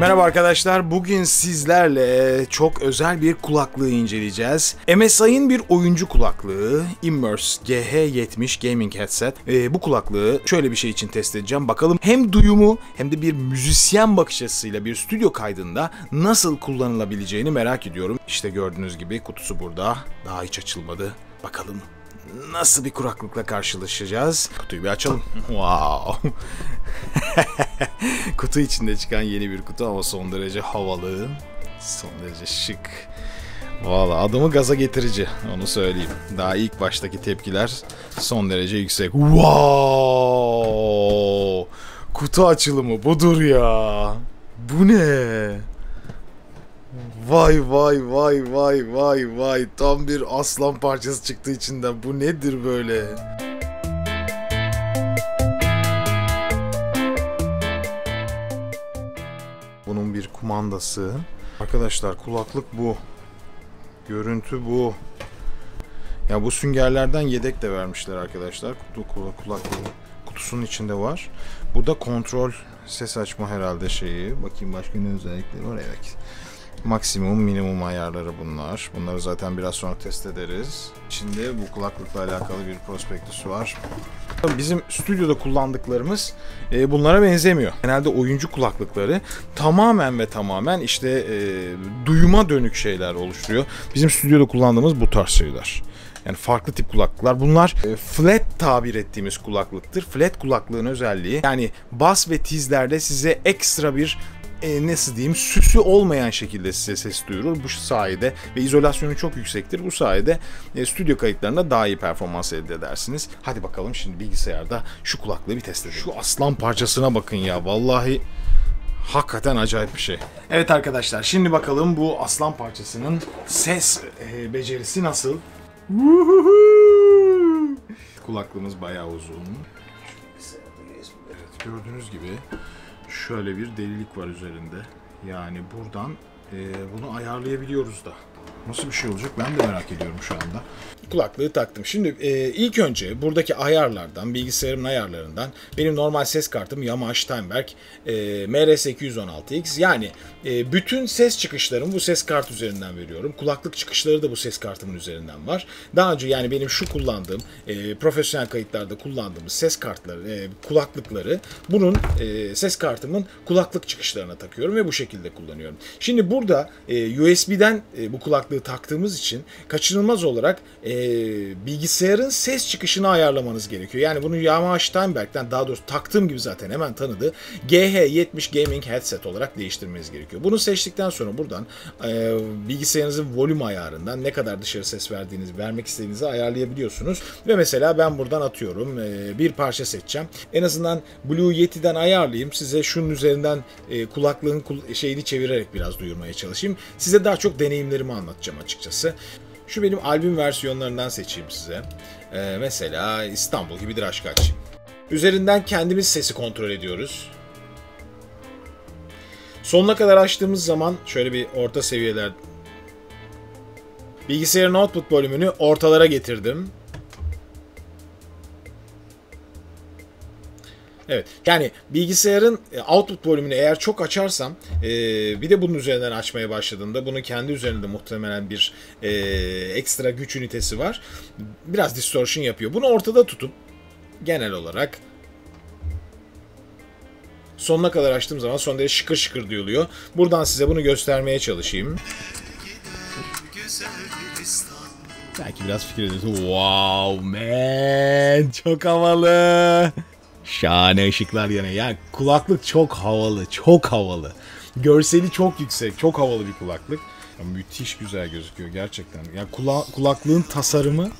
Merhaba arkadaşlar. Bugün sizlerle çok özel bir kulaklığı inceleyeceğiz. MSI'ın bir oyuncu kulaklığı Immerse GH70 Gaming Headset. Ee, bu kulaklığı şöyle bir şey için test edeceğim. Bakalım hem duyumu hem de bir müzisyen bakış açısıyla bir stüdyo kaydında nasıl kullanılabileceğini merak ediyorum. İşte gördüğünüz gibi kutusu burada. Daha hiç açılmadı. Bakalım nasıl bir kuraklıkla karşılaşacağız? Kutuyu bir açalım. Wow. kutu içinde çıkan yeni bir kutu ama son derece havalı. Son derece şık. Valla adımı gaza getirici onu söyleyeyim. Daha ilk baştaki tepkiler son derece yüksek. Wow! Kutu açılımı budur ya. Bu ne? Vay vay vay vay vay vay tam bir aslan parçası çıktı içinden. Bu nedir böyle? Bunun bir kumandası. Arkadaşlar kulaklık bu. Görüntü bu. Ya bu süngerlerden yedek de vermişler arkadaşlar. Kutu kulaklığı kutusunun içinde var. Bu da kontrol ses açma herhalde şeyi. Bakayım başka ne özellikleri var. Evet. Maksimum, minimum ayarları bunlar. Bunları zaten biraz sonra test ederiz. İçinde bu kulaklıkla alakalı bir prospektüsü var. Bizim stüdyoda kullandıklarımız e, bunlara benzemiyor. Genelde oyuncu kulaklıkları tamamen ve tamamen işte e, duyuma dönük şeyler oluşturuyor. Bizim stüdyoda kullandığımız bu tarz şeyler. Yani farklı tip kulaklıklar. Bunlar e, flat tabir ettiğimiz kulaklıktır. Flat kulaklığın özelliği yani bas ve tizlerde size ekstra bir e, nasıl diyeyim süsü olmayan şekilde size ses duyurur. Bu sayede ve izolasyonu çok yüksektir. Bu sayede e, stüdyo kayıtlarında daha iyi performans elde edersiniz. Hadi bakalım şimdi bilgisayarda şu kulaklığı bir test edelim. Şu aslan parçasına bakın ya. Vallahi Hakikaten acayip bir şey. Evet arkadaşlar şimdi bakalım bu aslan parçasının ses e, becerisi nasıl? Kulaklığımız bayağı uzun. Evet, gördüğünüz gibi şöyle bir delilik var üzerinde. Yani buradan e, bunu ayarlayabiliyoruz da. Nasıl bir şey olacak ben de merak ediyorum şu anda. Kulaklığı taktım. Şimdi e, ilk önce buradaki ayarlardan, bilgisayarın ayarlarından benim normal ses kartım Yamaha Steinberg e, MRS216X. Yani e, bütün ses çıkışlarımı bu ses kart üzerinden veriyorum. Kulaklık çıkışları da bu ses kartımın üzerinden var. Daha önce yani benim şu kullandığım, e, profesyonel kayıtlarda kullandığımız ses kartları, e, kulaklıkları bunun e, ses kartımın kulaklık çıkışlarına takıyorum ve bu şekilde kullanıyorum. Şimdi burada e, USB'den e, bu kulaklığı taktığımız için kaçınılmaz olarak e, bilgisayarın ses çıkışını ayarlamanız gerekiyor. Yani bunu Yamaha Steinberg'den daha doğrusu taktığım gibi zaten hemen tanıdı. GH70 Gaming Headset olarak değiştirmeniz gerekiyor. Bunu seçtikten sonra buradan e, bilgisayarınızın volüm ayarından ne kadar dışarı ses verdiğinizi, vermek istediğinizi ayarlayabiliyorsunuz. Ve mesela ben buradan atıyorum e, bir parça seçeceğim. En azından Blue Yeti'den ayarlayayım. Size şunun üzerinden e, kulaklığın şeyini çevirerek biraz duyurmaya çalışayım. Size daha çok deneyimlerimi anlatacağım açıkçası. Şu benim albüm versiyonlarından seçeyim size. Ee, mesela İstanbul gibidir aşk açayım. Üzerinden kendimiz sesi kontrol ediyoruz. Sonuna kadar açtığımız zaman şöyle bir orta seviyeler bilgisayarın output bölümünü ortalara getirdim. Evet. Yani bilgisayarın e, output bölümünü eğer çok açarsam e, bir de bunun üzerinden açmaya başladığında bunun kendi üzerinde muhtemelen bir e, ekstra güç ünitesi var. Biraz distortion yapıyor. Bunu ortada tutup genel olarak sonuna kadar açtığım zaman son derece şıkır şıkır duyuluyor. Buradan size bunu göstermeye çalışayım. Belki biraz fikir ediyorsun. Wow man çok havalı. Şahane ışıklar yanıyor. Yani kulaklık çok havalı, çok havalı. Görseli çok yüksek, çok havalı bir kulaklık. Ya müthiş güzel gözüküyor gerçekten. Yani kula kulaklığın tasarımı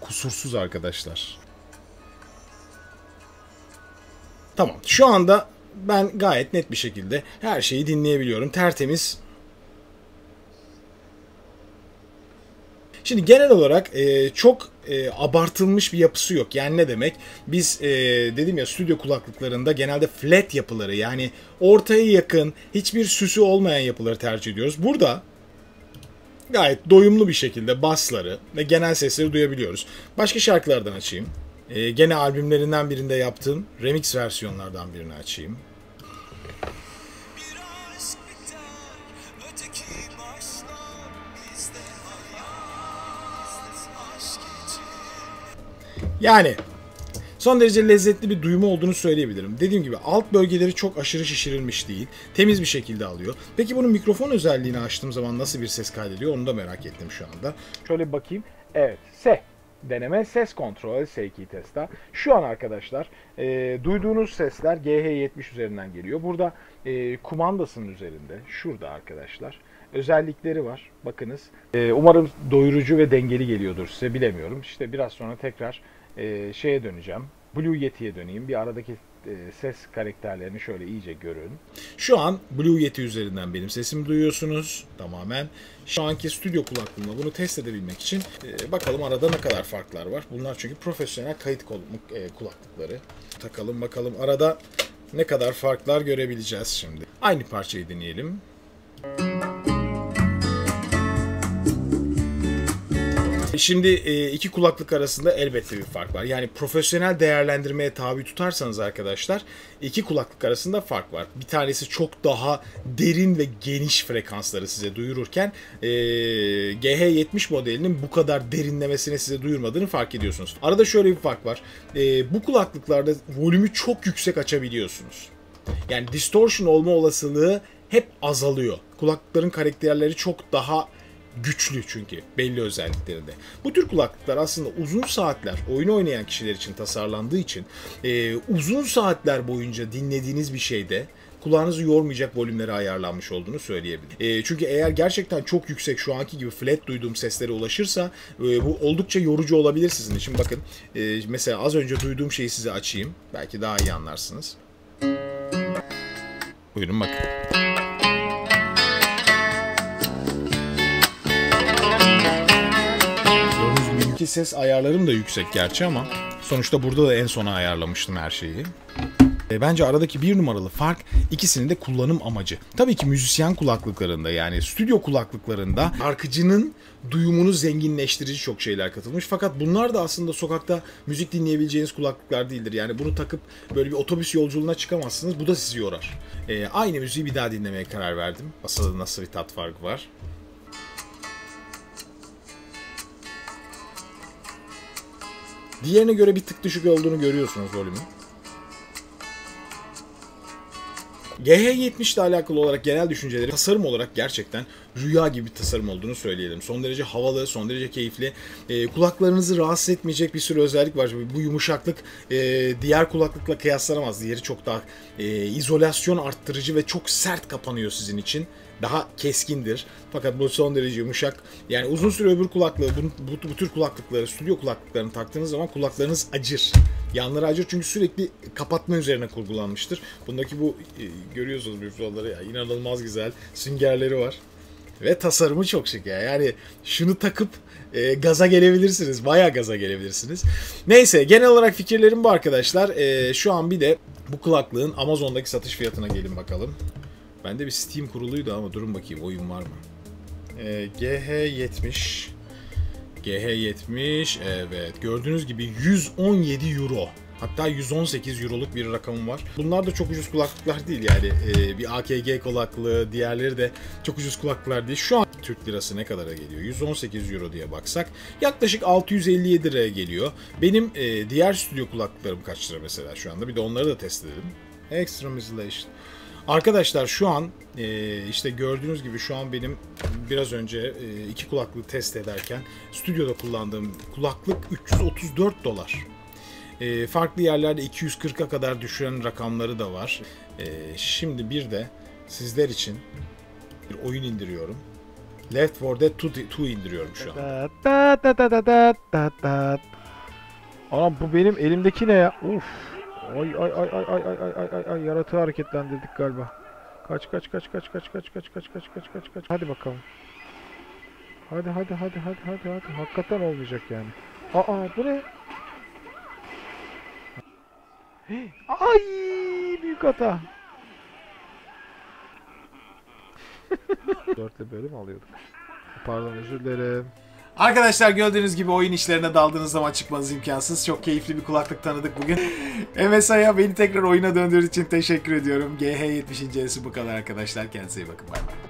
kusursuz arkadaşlar. Tamam. Şu anda ben gayet net bir şekilde her şeyi dinleyebiliyorum. Tertemiz Şimdi genel olarak e, çok e, abartılmış bir yapısı yok. Yani ne demek? Biz e, dedim ya stüdyo kulaklıklarında genelde flat yapıları yani ortaya yakın hiçbir süsü olmayan yapıları tercih ediyoruz. Burada gayet doyumlu bir şekilde basları ve genel sesleri duyabiliyoruz. Başka şarkılardan açayım. E, gene albümlerinden birinde yaptığım remix versiyonlardan birini açayım. Biraz biter, öteki baş... Yani son derece lezzetli bir duyumu olduğunu söyleyebilirim. Dediğim gibi alt bölgeleri çok aşırı şişirilmiş değil. Temiz bir şekilde alıyor. Peki bunun mikrofon özelliğini açtığım zaman nasıl bir ses kaydediyor onu da merak ettim şu anda. Şöyle bir bakayım. Evet, S. Deneme ses kontrolü S2 Testa. Şu an arkadaşlar e, duyduğunuz sesler GH70 üzerinden geliyor. Burada e, kumandasının üzerinde, şurada arkadaşlar özellikleri var. Bakınız. E, umarım doyurucu ve dengeli geliyordur size bilemiyorum. İşte biraz sonra tekrar e, şeye döneceğim. Blue Yeti'ye döneyim. Bir aradaki e, ses karakterlerini şöyle iyice görün. Şu an Blue Yeti üzerinden benim sesimi duyuyorsunuz tamamen. Şu anki stüdyo kulaklığımla bunu test edebilmek için e, bakalım arada ne kadar farklar var. Bunlar çünkü profesyonel kayıt e, kulaklıkları. Takalım bakalım arada ne kadar farklar görebileceğiz şimdi. Aynı parçayı deneyelim. Şimdi e, iki kulaklık arasında elbette bir fark var. Yani profesyonel değerlendirmeye tabi tutarsanız arkadaşlar iki kulaklık arasında fark var. Bir tanesi çok daha derin ve geniş frekansları size duyururken e, GH70 modelinin bu kadar derinlemesine size duyurmadığını fark ediyorsunuz. Arada şöyle bir fark var. E, bu kulaklıklarda volümü çok yüksek açabiliyorsunuz. Yani distortion olma olasılığı hep azalıyor. Kulaklıkların karakterleri çok daha güçlü çünkü belli özelliklerinde. Bu tür kulaklıklar aslında uzun saatler oyun oynayan kişiler için tasarlandığı için e, uzun saatler boyunca dinlediğiniz bir şeyde kulağınızı yormayacak volümlere ayarlanmış olduğunu söyleyebilirim. E, çünkü eğer gerçekten çok yüksek şu anki gibi flat duyduğum seslere ulaşırsa e, bu oldukça yorucu olabilir sizin için. Bakın e, mesela az önce duyduğum şeyi size açayım. Belki daha iyi anlarsınız. Buyurun bakın. Ki ses ayarlarım da yüksek gerçi ama sonuçta burada da en sona ayarlamıştım her şeyi. E, bence aradaki bir numaralı fark ikisinin de kullanım amacı. Tabii ki müzisyen kulaklıklarında yani stüdyo kulaklıklarında şarkıcının duyumunu zenginleştirici çok şeyler katılmış. Fakat bunlar da aslında sokakta müzik dinleyebileceğiniz kulaklıklar değildir. Yani bunu takıp böyle bir otobüs yolculuğuna çıkamazsınız. Bu da sizi yorar. E, aynı müziği bir daha dinlemeye karar verdim. Aslında nasıl bir tat farkı var. Diğerine göre bir tık düşük olduğunu görüyorsunuz volümün. GH70 ile alakalı olarak genel düşünceleri tasarım olarak gerçekten rüya gibi bir tasarım olduğunu söyleyelim. Son derece havalı, son derece keyifli. E, kulaklarınızı rahatsız etmeyecek bir sürü özellik var. Bu yumuşaklık e, diğer kulaklıkla kıyaslanamaz. Diğeri çok daha e, izolasyon arttırıcı ve çok sert kapanıyor sizin için daha keskindir. Fakat bu son derece yumuşak. Yani uzun süre öbür kulaklığı, bu, bu, bu tür kulaklıkları, stüdyo kulaklıklarını taktığınız zaman kulaklarınız acır. Yanları acır çünkü sürekli kapatma üzerine kurgulanmıştır. Bundaki bu e, görüyorsunuz bir ya inanılmaz güzel süngerleri var. Ve tasarımı çok şık ya. Yani şunu takıp e, gaza gelebilirsiniz. Baya gaza gelebilirsiniz. Neyse genel olarak fikirlerim bu arkadaşlar. E, şu an bir de bu kulaklığın Amazon'daki satış fiyatına gelin bakalım. Bende bir Steam kuruluydu ama durun bakayım oyun var mı? Ee, GH70 GH70 evet gördüğünüz gibi 117 euro. Hatta 118 euroluk bir rakamım var. Bunlar da çok ucuz kulaklıklar değil yani. Ee, bir AKG kulaklığı, diğerleri de çok ucuz kulaklıklar değil. Şu an Türk lirası ne kadara geliyor? 118 euro diye baksak yaklaşık 657 liraya geliyor. Benim e, diğer stüdyo kulaklıklarım kaç lira mesela şu anda? Bir de onları da test edelim. Extreme Isolation. Arkadaşlar şu an e, işte gördüğünüz gibi şu an benim biraz önce e, iki kulaklığı test ederken stüdyoda kullandığım kulaklık 334 dolar. E, farklı yerlerde 240'a kadar düşüren rakamları da var. Şimdi bir de sizler için bir oyun indiriyorum. Left 4 Dead 2 indiriyorum şu an. Anam bu benim elimdeki ne ya? Uf. Ay ay ay ay ay ay ay ay ay ay yaratığı hareketlendirdik galiba. Kaç kaç kaç kaç kaç kaç kaç kaç kaç kaç kaç kaç. Hadi bakalım. Hadi hadi hadi hadi hadi hadi. Hakikaten olmayacak yani. Aa bu ne? Ay büyük hata. Dörtle bölüm alıyorduk. Pardon özür dilerim. Arkadaşlar gördüğünüz gibi oyun işlerine daldığınız zaman çıkmanız imkansız. Çok keyifli bir kulaklık tanıdık bugün. MSI'ya beni tekrar oyuna döndürdüğü için teşekkür ediyorum. GH70 incelesi bu kadar arkadaşlar. Kendinize iyi bakın. Bay bay.